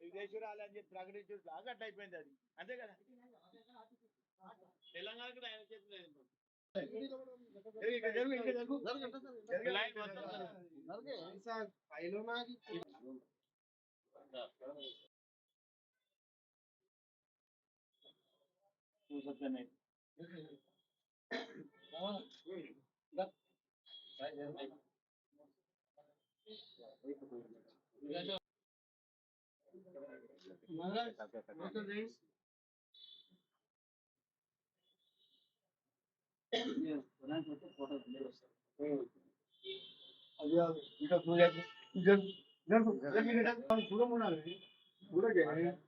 విదేశీయులు అని చెప్పి ప్రకటించు బాగా అట్లా అయిపోయింది అది అంతే కదా తెలంగాణ కూడా ఆయన చేతిలో లేదు পুরো মনে হয় ঘুরে গেছে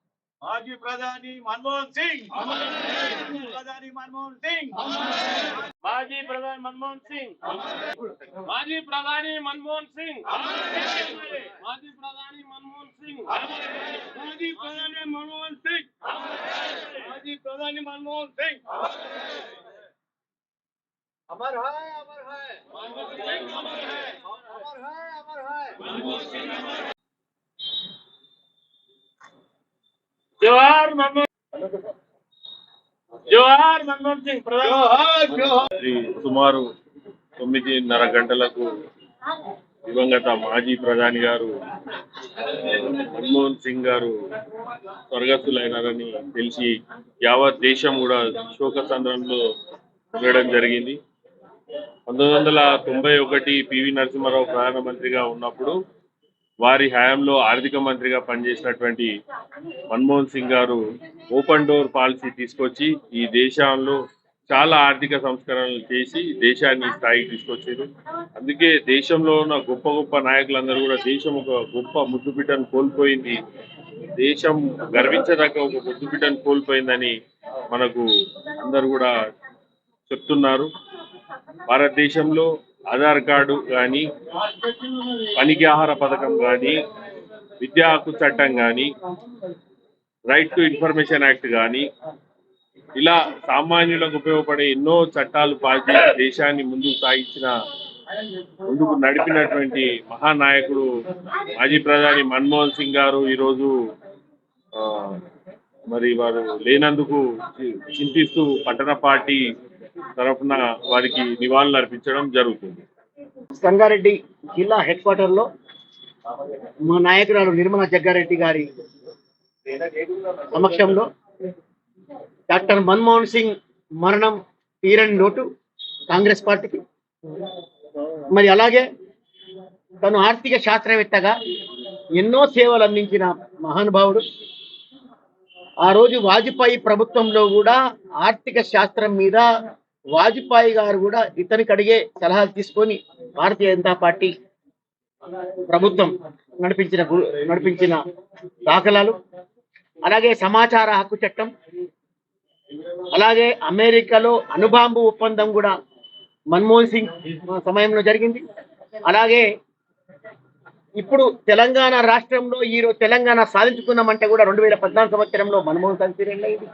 మాజీ ప్రధాని మన్మోహన్ సింగ్ ప్రధాని మన్మోహన్ సింగ్ మాజీ ప్రధాని మన్మోహన్ సింగ్ మాజీ ప్రధాని మన్మోహన్ సింగ్ మాజీ ప్రధాని మన్మోహన్ సింగ్ మాజీ ప్రధాని మన్మోహన్ సింగ్ మాజీ ప్రధాని మన్మోహన్ సింగ్ अमर है अमर है మన్మోహన్ సింగ్ అమర్ హై. अमर है अमर है జోహార్ మన్మోహన్ జోహార్ మన్మోహన్ సింగ్ ప్రధాని సుమారు తొమ్మిదిన్నర గంటలకు దివంగత మాజీ ప్రధాని గారు మన్మోహన్ సింగ్ గారు స్వర్గస్థులైనారని తెలిసి యావత్ దేశం కూడా శోక సంద్రంలో ఉండడం జరిగింది. పంతొమ్మిది వందల తొంభై ఒకటి పివి నరసింహారావు ప్రధానమంత్రిగా ఉన్నప్పుడు వారి హయాంలో ఆర్థిక మంత్రిగా పనిచేసినటువంటి మన్మోహన్ సింగ్ గారు ఓపెన్ డోర్ పాలసీ తీసుకొచ్చి ఈ దేశంలో చాలా ఆర్థిక సంస్కరణలు చేసి దేశాన్ని స్థాయికి తీసుకొచ్చారు. అందుకే దేశంలో ఉన్న గొప్ప గొప్ప నాయకులందరూ కూడా దేశం ఒక గొప్ప ముద్దుబిడ్డను కోల్పోయింది. దేశం గర్వించదగ్గ ఒక ముద్దుబిడ్డను కోల్పోయిందని మనకు అందరు కూడా చెప్తున్నారు. భారతదేశంలో ఆధార్ కార్డు కానీ పనికి ఆహార పథకం కానీ విద్యా హక్కు చట్టం కానీ రైట్ టు ఇన్ఫర్మేషన్ యాక్ట్ కానీ ఇలా సామాన్యులకు ఉపయోగపడే ఎన్నో చట్టాలు పాటి దేశాన్ని ముందుకు సాగించిన ముందుకు నడిపినటువంటి మహానాయకుడు మాజీ ప్రధాని మన్మోహన్ సింగ్ గారు ఈరోజు మరి వారు లేనందుకు చింతిస్తూ పట్టణ పార్టీ తరఫున వారికి నివాళులు అర్పించడం జరుగుతుంది. సంగారెడ్డి జిల్లా హెడ్ క్వార్టర్లో మా నాయకురాలు నిర్మలా జగ్గారెడ్డి గారి సమక్షంలో డాక్టర్ మన్మోహన్ సింగ్ మరణం తీరని లోటు కాంగ్రెస్ పార్టీకి. మరి అలాగే తను ఆర్థిక శాస్త్రవేత్తగా ఎన్నో సేవలు అందించిన మహానుభావుడు. ఆ రోజు వాజ్పేయి ప్రభుత్వంలో కూడా ఆర్థిక శాస్త్రం మీద వాజ్పేయి గారు కూడా ఇతనికి అడిగే సలహాలు తీసుకొని భారతీయ జనతా పార్టీ ప్రభుత్వం నడిపించిన నడిపించిన దాఖలాలు. అలాగే సమాచార హక్కు చట్టం. అలాగే అమెరికాలో అనుబాంబు ఒప్పందం కూడా మన్మోహన్ సింగ్ సమయంలో జరిగింది. అలాగే ఇప్పుడు తెలంగాణ రాష్ట్రంలో ఈ రోజు తెలంగాణ సాధించుకున్నామంటే కూడా రెండు వేల పద్నాలుగు సంవత్సరంలో మన్మోహన్ సింగ్ సీరియల్ అయింది.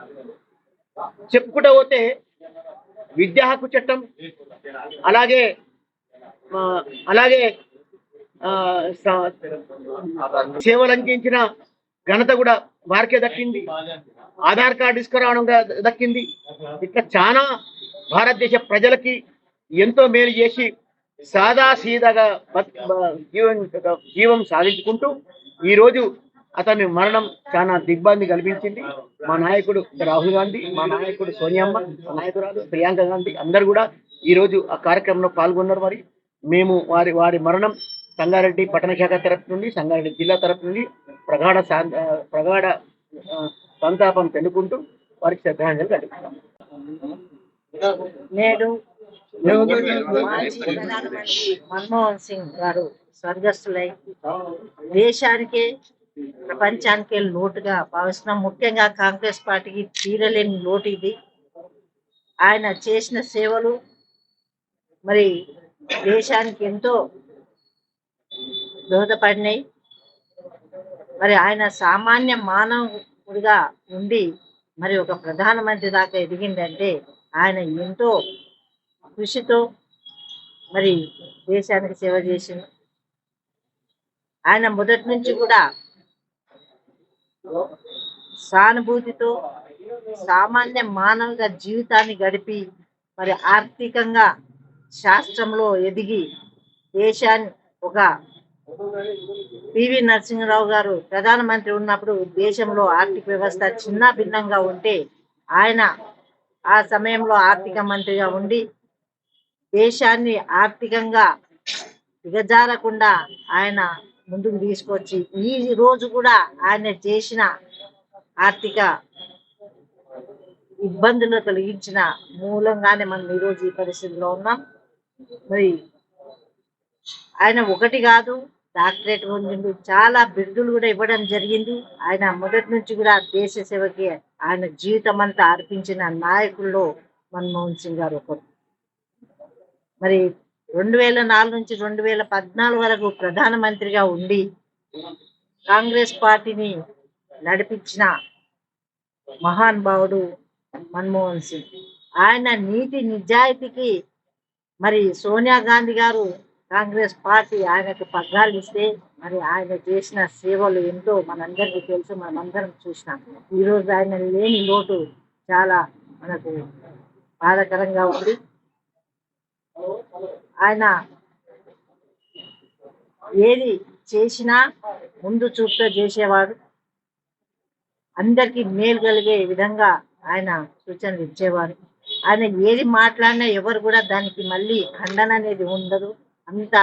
చెప్పుకుంటూ పోతే విద్యా హక్కు చట్టం అలాగే అలాగే సేవలు అందించిన ఘనత కూడా వారికే దక్కింది. ఆధార్ కార్డు తీసుకురావడం దక్కింది. ఇట్లా చాలా భారతదేశ ప్రజలకి ఎంతో మేలు చేసి సాదా సీదాగా జీవం జీవం సాధించుకుంటూ ఈరోజు అతని మరణం చాలా దిగ్బాంది కల్పించింది మా నాయకుడు రాహుల్ గాంధీ మా నాయకుడు సోనియమ్మ మా నాయకురాలు ప్రియాంక గాంధీ అందరు కూడా ఈ రోజు ఆ కార్యక్రమంలో పాల్గొన్నారు మరి. మేము వారి వారి మరణం సంగారెడ్డి పట్టణ శాఖ తరపు నుండి సంగారెడ్డి జిల్లా తరపు నుండి ప్రగాఢ ప్రగాఢ సంతాపం తెలుపుకుంటూ వారికి శ్రద్ధాంజలి ఘటిస్తాం నేడు మన్మోహన్ సింగ్ గారు స్వర్గస్థులై దేశానికే ప్రపంచానికే లోటుగా భావిస్తున్నాం. ముఖ్యంగా కాంగ్రెస్ పార్టీకి తీరలేని లోటు ఇది. ఆయన చేసిన సేవలు మరి దేశానికి ఎంతో దోహదపడినాయి. మరి ఆయన సామాన్య మానవుడిగా ఉండి మరి ఒక ప్రధానమంత్రి దాకా ఎదిగిందంటే ఆయన ఎంతో కృషితో మరి దేశానికి సేవ చేసింది ఆయన మొదటి నుంచి కూడా సానుభూతితో సామాన్య మానవుగా జీవితాన్ని గడిపి మరి ఆర్థికంగా శాస్త్రంలో ఎదిగి దేశాన్ని ఒక పివి నరసింహరావు గారు ప్రధానమంత్రి ఉన్నప్పుడు దేశంలో ఆర్థిక వ్యవస్థ చిన్న భిన్నంగా ఉంటే ఆయన ఆ సమయంలో ఆర్థిక మంత్రిగా ఉండి దేశాన్ని ఆర్థికంగా దిగజారకుండా ఆయన ముందుకు తీసుకొచ్చి ఈ రోజు కూడా ఆయన చేసిన ఆర్థిక ఇబ్బందులు కలిగించిన మూలంగానే మనం ఈరోజు ఈ పరిస్థితిలో ఉన్నాం. మరి ఆయన ఒకటి కాదు డాక్టరేట్ పొందిండు. చాలా బిరుదులు కూడా ఇవ్వడం జరిగింది. ఆయన మొదటి నుంచి కూడా దేశ సేవకి ఆయన జీవితం అంతా అర్పించిన నాయకుల్లో మన్మోహన్ సింగ్ గారు ఒకరు. మరి రెండు వేల నాలుగు నుంచి రెండు వేల పద్నాలుగు వరకు ప్రధానమంత్రిగా ఉండి కాంగ్రెస్ పార్టీని నడిపించిన మహాన్ భావుడు మన్మోహన్ సింగ్. ఆయన నీతి నిజాయితీకి మరి సోనియా గాంధీ గారు కాంగ్రెస్ పార్టీ ఆయనకు పగ్గాలు ఇస్తే మరి ఆయన చేసిన సేవలు ఎంతో మనందరికీ తెలుసు మనమందరం చూసినాం. ఈరోజు ఆయన లేని లోటు చాలా మనకు బాధాకరంగా ఉంది. ఆయన ఏది చేసినా ముందు చూపుతో చేసేవాడు. అందరికీ మేలు కలిగే విధంగా ఆయన సూచనలు ఇచ్చేవారు. ఆయన ఏది మాట్లాడినా ఎవరు కూడా దానికి మళ్ళీ ఖండన అనేది ఉండదు. అంత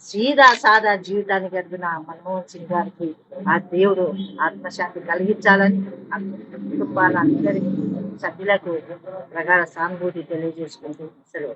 సీదా సాదా జీవితాన్ని గడిపిన మన్మోహన్ సింగ్ గారికి ఆ దేవుడు ఆత్మశాంతి కలిగించాలని ఆ కుటుంబాల అందరి సభ్యులకు ప్రగాఢ సానుభూతి తెలియజేసుకుంటూ సెలవు